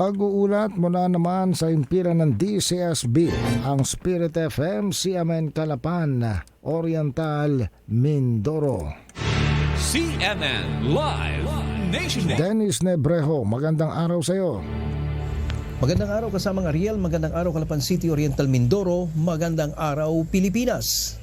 Pag-uulat mula naman sa impiran ng DCSB, ang Spirit FM, CMN Calapan, Oriental, Mindoro. CNN Live Nationwide. Dennis Nebrejo, magandang araw sa iyo. Magandang araw kasamang Ariel, magandang araw Calapan City, Oriental Mindoro, magandang araw Pilipinas.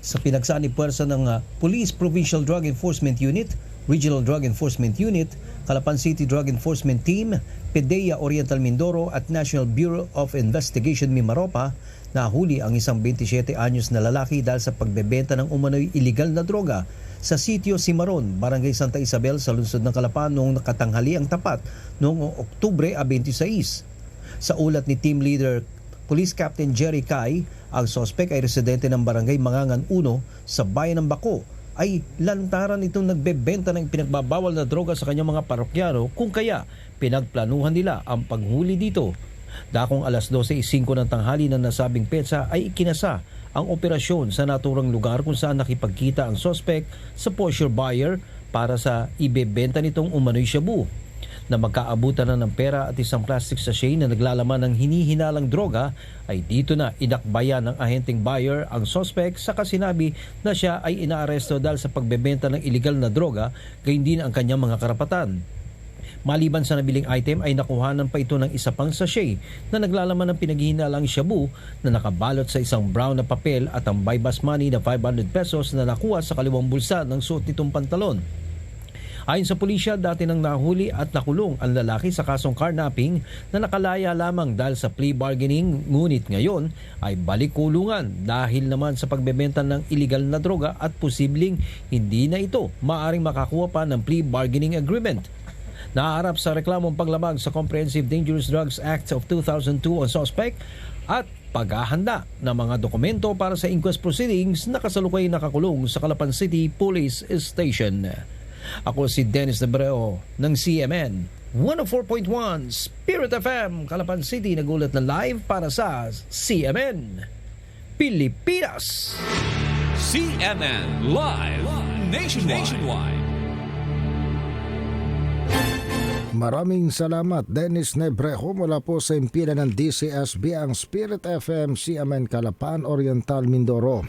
Sa pinagsani puwersa ng ah, Police Provincial Drug Enforcement Unit, Regional Drug Enforcement Unit, Calapan City Drug Enforcement Team, PDEA Oriental Mindoro at National Bureau of Investigation Mimaropa, nahuli ang isang 27 anyos na lalaki dahil sa pagbebenta ng umano'y illegal na droga sa sitio Simaron, Barangay Santa Isabel sa lungsod ng Calapan noong nakatanghali ang tapat noong Oktubre a 26. Sa ulat ni Team Leader Police Captain Jerry Kai, ang sospek ay residente ng Barangay Mangangan 1 sa bayan ng Bako ay lantaran itong nagbebenta ng pinagbabawal na droga sa kanyang mga parokyano kung kaya pinagplanuhan nila ang paghuli dito. Dakong alas 12.05 ng tanghali ng nasabing petsa ay ikinasa ang operasyon sa naturang lugar kung saan nakipagkita ang sospek sa pusher buyer para sa ibebenta nitong umano'y shabu na magkaabutan na ng pera at isang plastic sachet na naglalaman ng hinihinalang droga ay dito na inakbayan ng ahenteng buyer ang suspect sa kasinabi na siya ay inaaresto dahil sa pagbebenta ng illegal na droga gayon din ang kanyang mga karapatan. Maliban sa nabiling item ay nakuhanan pa ito ng isa pang sachet na naglalaman ng pinaghihinalang shabu na nakabalot sa isang brown na papel at ang buy money na 500 pesos na nakuha sa kaliwang bulsa ng suot nitong pantalon. Ayon sa pulisya, dati nang nahuli at nakulong ang lalaki sa kasong carnapping na nakalaya lamang dahil sa plea bargaining ngunit ngayon ay balik kulungan dahil naman sa pagbebenta ng illegal na droga at posibleng hindi na ito maaring makakuha pa ng plea bargaining agreement. Naaharap sa reklamong paglabag sa Comprehensive Dangerous Drugs Act of 2002 ang suspect at paghahanda ng mga dokumento para sa inquest proceedings na kasalukay nakakulong sa Calapan City Police Station. Ako si Dennis Debreo ng CMN 104.1 Spirit FM Calapan City nagulat na live para sa CMN Pilipinas. CNN Live Nationwide. Nationwide. Maraming salamat Dennis Nebrejo mula po sa impiran ng DCSB ang Spirit FM, CMN Calapan, Oriental, Mindoro.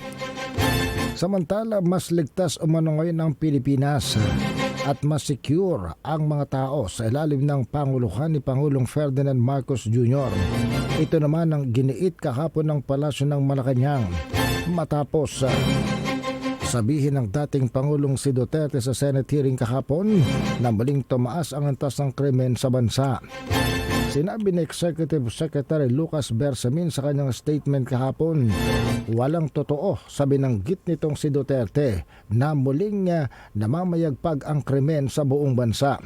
Samantala, mas ligtas umano ngayon ang Pilipinas at mas secure ang mga tao sa ilalim ng panguluhan ni Pangulong Ferdinand Marcos Jr. Ito naman ang giniit kahapon ng Palasyo ng Malacanang matapos uh, sabihin ng dating Pangulong si Duterte sa Senate hearing kahapon na maling tumaas ang antas ng krimen sa bansa. Sinabi ni Executive Secretary Lucas Bersamin sa kanyang statement kahapon, walang totoo sa binanggit nitong si Duterte na muling uh, namamayagpag ang krimen sa buong bansa.